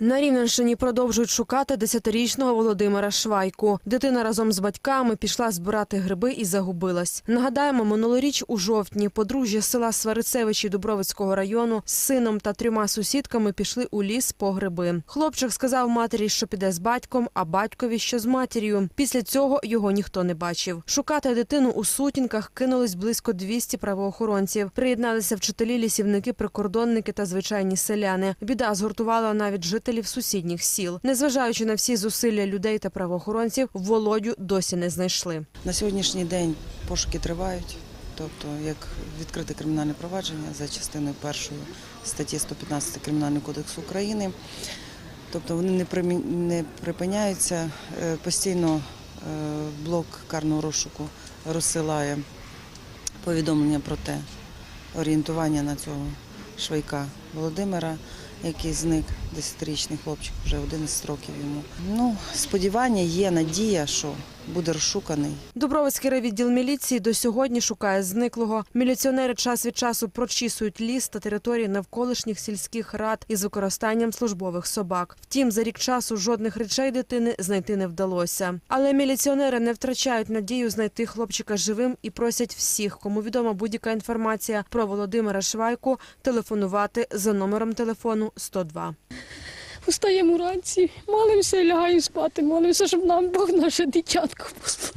На Рівненщині продовжують шукати десятирічного Володимира Швайку. Дитина разом з батьками пішла збирати гриби і загубилась. Нагадаємо, минулоріч у жовтні подружжя села Сварицевичі Дубровицького району з сином та трьома сусідками пішли у ліс по гриби. Хлопчик сказав матері, що піде з батьком, а батькові, що з матір'ю. Після цього його ніхто не бачив. Шукати дитину у сутінках кинулись близько 200 правоохоронців. Приєдналися вчителі, лісівники, прикордонники та звичайні селяни. Біда згуртувала навіть жителів сусідніх сіл. Незважаючи на всі зусилля людей та правоохоронців, Володю досі не знайшли. На сьогоднішній день пошуки тривають, тобто як відкрите кримінальне провадження за частиною першої статті 115 Кримінального кодексу України. Тобто вони не припиняються. Е, Постійно е, блок карного розшуку розсилає повідомлення про те, орієнтування на цього швейка Володимира, який зник, 10-річний хлопчик, вже 11 років йому. Ну, сподівання є, надія, що буде розшуканий. Дубровицький райвідділ міліції до сьогодні шукає зниклого. Міліціонери час від часу прочісують ліс та території навколишніх сільських рад із використанням службових собак. Втім, за рік часу жодних речей дитини знайти не вдалося. Але міліціонери не втрачають надію знайти хлопчика живим і просять всіх, кому відома будь-яка інформація про Володимира Швайку, телефонувати за номером телефону 102. Встаємо вранці, молимося і лягаємо спати. Молимося, щоб нам Бог наше дитятко послав.